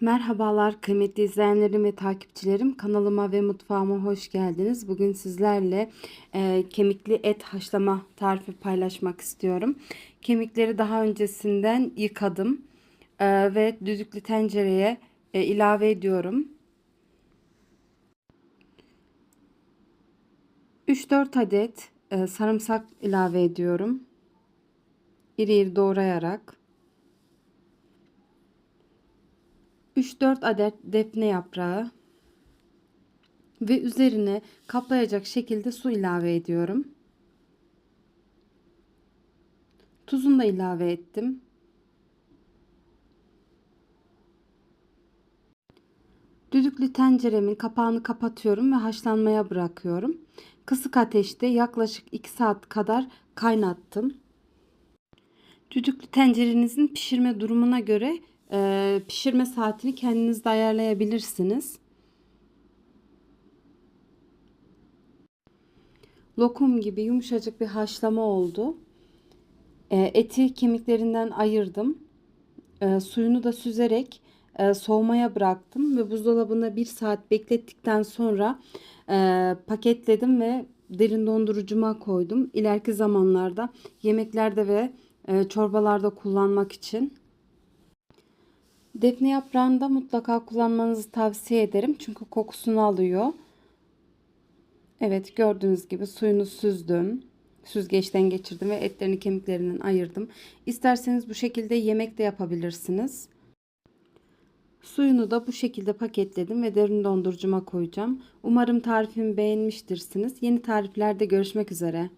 Merhabalar kıymetli izleyenlerim ve takipçilerim. Kanalıma ve mutfağıma hoş geldiniz. Bugün sizlerle e, kemikli et haşlama tarifi paylaşmak istiyorum. Kemikleri daha öncesinden yıkadım e, ve düdüklü tencereye e, ilave ediyorum. 3-4 adet e, sarımsak ilave ediyorum. İri iri doğrayarak. 3-4 adet defne yaprağı ve üzerine kaplayacak şekilde su ilave ediyorum. Tuzunu da ilave ettim. Düdüklü tenceremin kapağını kapatıyorum ve haşlanmaya bırakıyorum. Kısık ateşte yaklaşık 2 saat kadar kaynattım. Düdüklü tencerenizin pişirme durumuna göre e, pişirme saatini kendiniz de ayarlayabilirsiniz. Lokum gibi yumuşacık bir haşlama oldu. E, eti kemiklerinden ayırdım. E, suyunu da süzerek e, soğumaya bıraktım ve buzdolabında bir saat beklettikten sonra e, paketledim ve derin dondurucuma koydum. İleriki zamanlarda yemeklerde ve e, çorbalarda kullanmak için. Defne yaprağını da mutlaka kullanmanızı tavsiye ederim. Çünkü kokusunu alıyor. Evet gördüğünüz gibi suyunu süzdüm. Süzgeçten geçirdim ve etlerini kemiklerinden ayırdım. İsterseniz bu şekilde yemek de yapabilirsiniz. Suyunu da bu şekilde paketledim ve derin dondurucuma koyacağım. Umarım tarifimi beğenmiştirsiniz. Yeni tariflerde görüşmek üzere.